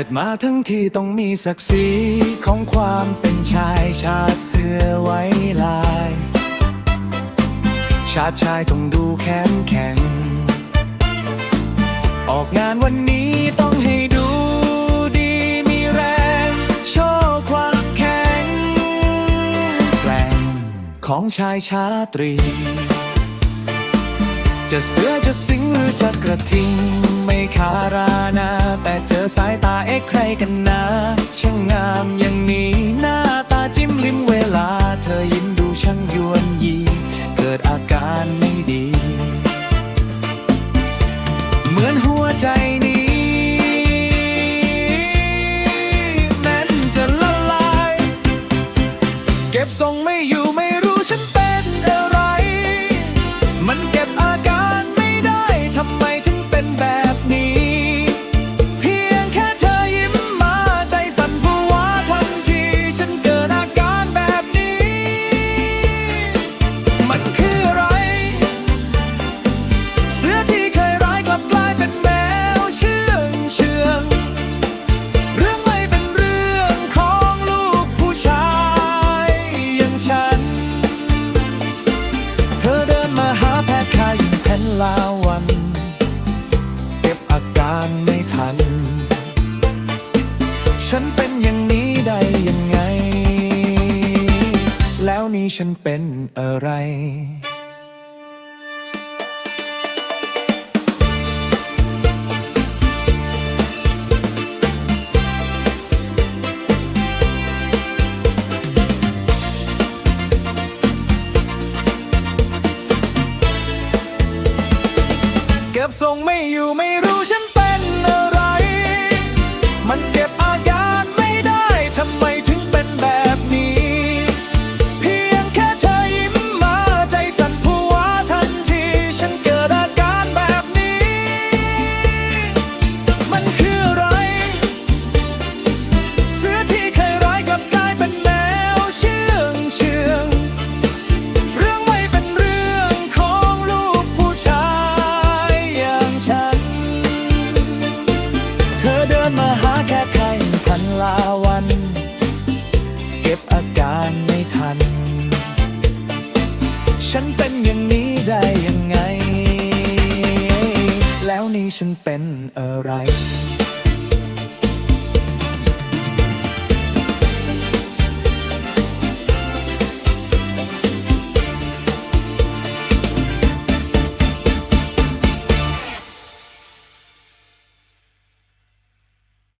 เกิดมาทั้งที่ต้องมีศักดิ์ศรีของความเป็นชายชาติเสื้อไว้ลาย ชาติชายต้องดูแข็งแข็ง ออกงานวันนี้ต้องให้ดูดีมีแรง โชว์ความแข็งแกร่งของชายชาตรี จะเสือจะสิงหรือจะกระทิงไม่ขารานา ใครกันนะ นลาวัน เก็บอาการไม่ทัน ฉันเป็นอย่างนี้ได้ยังไง แล้วนี่ฉันเป็นอะไร เก็บทรงไม่อยู่ไม่รู้ฉันินมาหาแค่ใครพันลาวัน เก็บอาการไม่ทัน ฉันเป็นอย่างนี้ได้ยังไง แล้วนี่ฉันเป็นอะไร